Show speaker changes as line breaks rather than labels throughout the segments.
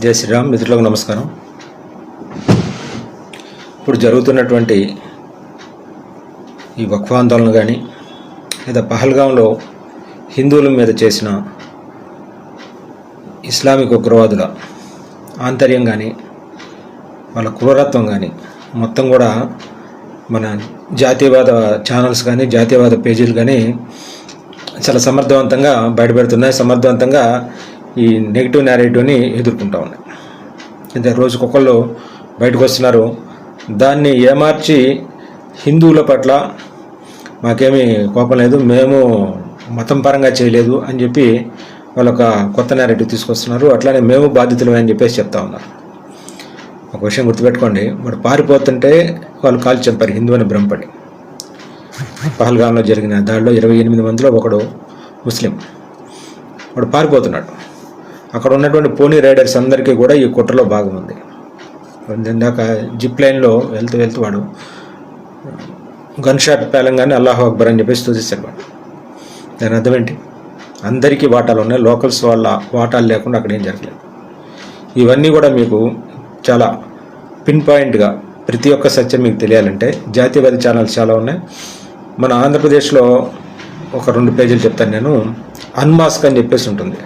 జై శ్రీరామ్ మిత్రులకు నమస్కారం. ఇప్పుడు జరుగుతున్నటువంటి ఈ వక్ఫ్ ఆందోళన కానీ లేదా పహల్గాంలో హిందువుల మీద చేసిన ఇస్లామిక్ ఉగ్రవాదుల ఆంతర్యం కానీ వాళ్ళ క్రూరత్వం కానీ మొత్తం కూడా మన జాతీయవాద ఛానల్స్ కానీ జాతీయవాద పేజీలు కానీ చాలా సమర్థవంతంగా బయటపెడుతున్నాయి. సమర్థవంతంగా ఈ నెగిటివ్ నేరేటివ్ని ఎదుర్కొంటా ఉన్నాయి. అంటే రోజుకొకళ్ళు బయటకు వస్తున్నారు దాన్ని ఏమార్చి హిందువుల పట్ల మాకేమీ కోపం లేదు మేము మతం పరంగా చేయలేదు అని చెప్పి వాళ్ళొక ఒక కొత్త నేరేటివ్ తీసుకొస్తున్నారు. అట్లానే మేము బాధితులమే అని చెప్పేసి చెప్తా ఉన్నారు. ఒక విషయం గుర్తుపెట్టుకోండి వాడు పారిపోతుంటే వాళ్ళు కాల్చి చంపారు హిందూ అని బ్రహ్మపడి పహల్గాంలో జరిగిన దాడిలో ఇరవై ఎనిమిది మందిలో ఒకడు ముస్లిం. వాడు పారిపోతున్నాడు. అక్కడ ఉన్నటువంటి పోనీ రైడర్స్ అందరికీ కూడా ఈ కుట్రలో భాగం ఉంది. ఇందాక జిప్ లైన్లో వెళ్తూ వెళ్తూ వాడు గన్ షాట్ పేలంగానే అల్లాహ్ అక్బర్ అని చెప్పేసి చూసేసాడు వాడు. దాని అర్థం ఏంటి? అందరికీ వాటాలు ఉన్నాయి లోకల్స్ వాళ్ళ వాటాలు లేకుండా అక్కడ ఏం జరగలేదు. ఇవన్నీ కూడా మీకు చాలా పిన్ పాయింట్గా ప్రతి ఒక్క సత్యం మీకు తెలియాలంటే జాతీయవాది ఛానల్స్ చాలా ఉన్నాయి. మన ఆంధ్రప్రదేశ్లో ఒక రెండు పేజీలు చెప్తాను నేను. అన్మాస్క్ అని చెప్పేసి ఉంటుంది.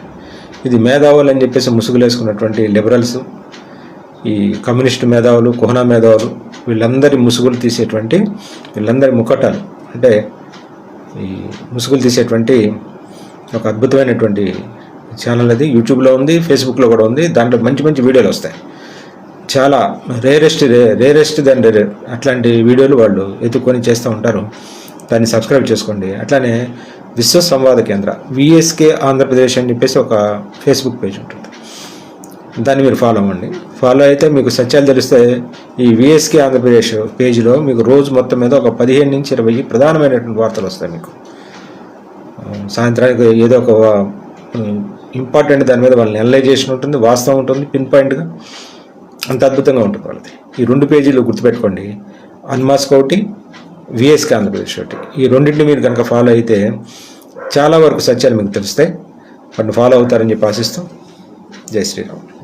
ఇది మేధావులు అని చెప్పేసి ముసుగులేసుకున్నటువంటి లిబరల్స్ ఈ కమ్యూనిస్ట్ మేధావులు కుహనా మేధావులు వీళ్ళందరి ముసుగులు తీసేటువంటి వీళ్ళందరి ముఖటాలు అంటే ఈ ముసుగులు తీసేటువంటి ఒక అద్భుతమైనటువంటి ఛానల్ అది. యూట్యూబ్లో ఉంది ఫేస్బుక్లో కూడా ఉంది. దాంట్లో మంచి మంచి వీడియోలు వస్తాయి. చాలా రేరెస్ట్ రే రేరెస్ట్ దాని రేరే అట్లాంటి వీడియోలు వాళ్ళు ఎత్తుక్కొని చేస్తూ ఉంటారు. దాన్ని సబ్స్క్రైబ్ చేసుకోండి. అట్లానే విశ్వ సంవాద కేంద్ర విఎస్కే ఆంధ్రప్రదేశ్ అని చెప్పేసి ఒక ఫేస్బుక్ పేజ్ ఉంటుంది. దాన్ని మీరు ఫాలో అవ్వండి. ఫాలో అయితే మీకు సత్యాలు తెలిస్తే ఈ విఎస్కే ఆంధ్రప్రదేశ్ పేజీలో మీకు రోజు మొత్తం మీద ఒక పదిహేను నుంచి ఇరవై ప్రధానమైనటువంటి వార్తలు వస్తాయి మీకు. సాయంత్రానికి ఏదో ఒక ఇంపార్టెంట్ దాని మీద వాళ్ళని అనలైజేషన్ ఉంటుంది వాస్తవం ఉంటుంది పిన్ పాయింట్గా అంత అద్భుతంగా ఉంటుంది వాళ్ళది. ఈ రెండు పేజీలు గుర్తుపెట్టుకోండి. అన్మాస్క్ ఒకటి విఎస్కే ఆంధ్రప్రదేశ్ ఒకటి ఈ రెండింటిని మీరు కనుక ఫాలో అయితే చాలా వరకు సత్యాలు మీకు తెలుస్తాయి. వాటిని ఫాలో అవుతారని చెప్పి ఆశిస్తాం జై శ్రీరామ్.